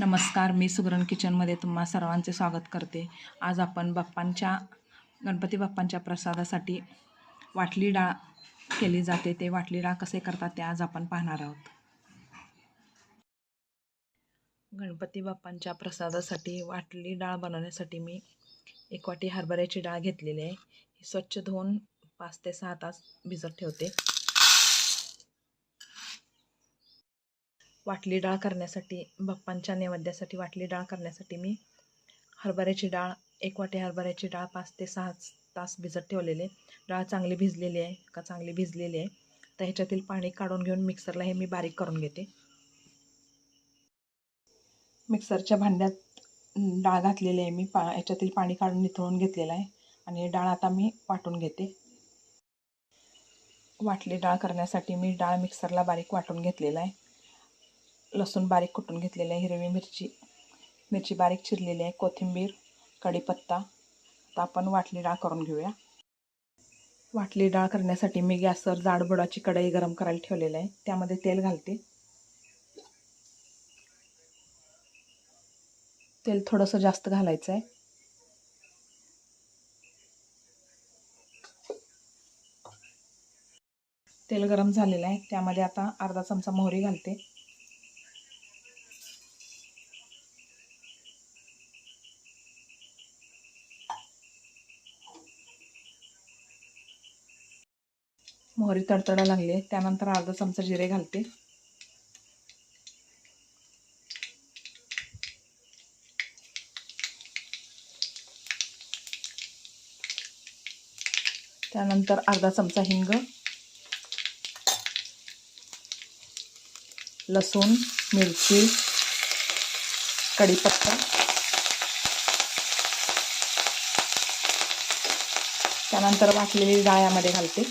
नमस्कार मी सुगरण किचनमध्ये तुम्हा सर्वांचे स्वागत करते. आज आपण बाप्पांच्या गणपती बाप्पांच्या प्रसादासाठी वाटली डाळ केली जाते. ते वाटली डाळ कसे करतात ते आज आपण पाहणार आहोत. गणपती बाप्पांच्या प्रसादासाठी वाटली डाळ बनवण्यासाठी मी एक वाटी हरभऱ्याची डाळ घेतलेली आहे. ही स्वच्छ धुवून पाच ते सहा तास भिजत ठेवते. वाटली डाळ करण्यासाठी बाप्पांच्या नैवेद्यासाठी वाटली डाळ करण्यासाठी मी हरभऱ्याची डाळ एक वाटी हरभऱ्याची डाळ पाच ते सहा तास भिजत ठेवलेले डाळ चांगली भिजलेली आहे का चांगली भिजलेली आहे तर ह्याच्यातील पाणी काढून घेऊन मिक्सरला हे मी बारीक करून घेते. मिक्सरच्या भांड्यात डाळ घातलेली आहे मी पा ह्याच्यातील पाणी काढून निथळून घेतलेलं आहे आणि डाळ आता मी वाटून घेते. वाटली डाळ करण्यासाठी मी डाळ मिक्सरला बारीक वाटून घेतलेला आहे. लसूण बारीक कुटून घेतलेलं आहे हिरवी मिरची मिरची बारीक चिरलेली आहे कोथिंबीर कढीपत्ता. आता आपण वाटली डाळ करून घेऊया. वाटली डाळ करण्यासाठी मी गॅसवर जाडबुडाची कढई गरम करायला ठेवलेलं आहे. त्यामध्ये तेल घालते. तेल थोडंसं जास्त घालायचं आहे. तेल गरम झालेलं आहे. त्यामध्ये आता अर्धा चमचा मोहरी घालते. मोहरी तडतडा लागली. त्यानंतर अर्धा चमचा जिरे घालते. त्यानंतर अर्धा चमचा हिंग लसूण मिरची कढीपत्ता. त्यानंतर वाटलेली डाळ यामध्ये घालते.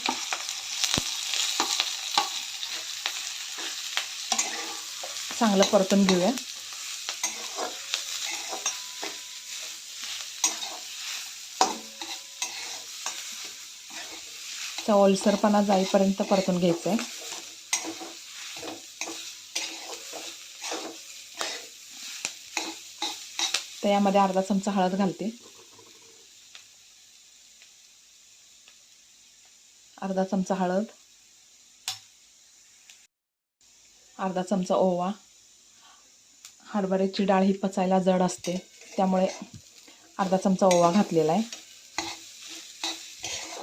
चांगलं परतून घेऊया. ओलसरपणा जाईपर्यंत परतून घ्यायचं आहे तर यामध्ये अर्धा चमचा हळद घालते. अर्धा चमचा हळद. अर्धा चमचा ओवा. हरभऱ्याची डाळ ही पचायला जड असते. त्यामुळे अर्धा चमचा ओवा घातलेला आहे.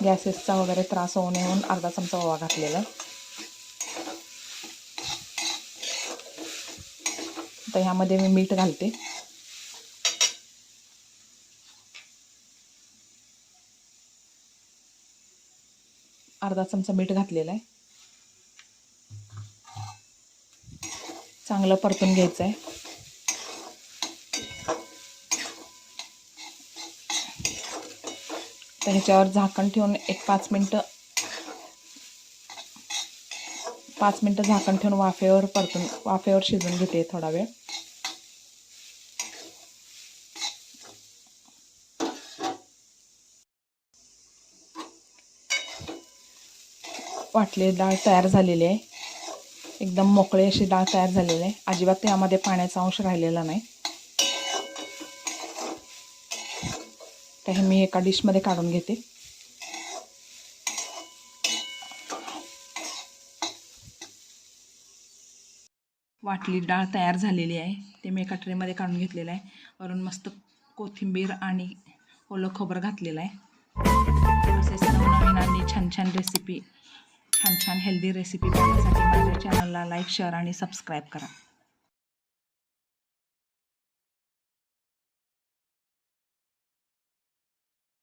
गॅसेसचा वगैरे त्रास होऊ नये म्हणून अर्धा चमचा ओवा घातलेला आहे. तर ह्यामध्ये मी मीठ घालते. अर्धा चमचा मीठ घातलेला आहे. चांगलं परतून घ्यायचं आहे. तर ह्याच्यावर झाकण ठेवून एक पाच मिनटं पाच मिनटं झाकण ठेवून वाफेवर परतून वाफेवर शिजून घेते थोडा वेळ. वाटले डाळ तयार झालेली आहे. एकदम मोकळी अशी डाळ तयार झालेली आहे. अजिबात त्यामध्ये पाण्याचा अंश राहिलेला नाही. तर हे मी एका डिशमध्ये काढून घेते. वाटली डाळ तयार झालेली आहे. ते मी एका ट्रेमध्ये काढून घेतलेलं आहे. वरून मस्त कोथिंबीर आणि ओलं खोबरं घातलेलं आहे. असेच नवनवीन आणि छान छान रेसिपी छान छान हेल्दी रेसिपी बघण्यासाठी माझ्या चॅनलला लाईक शेअर आणि सबस्क्राईब करा.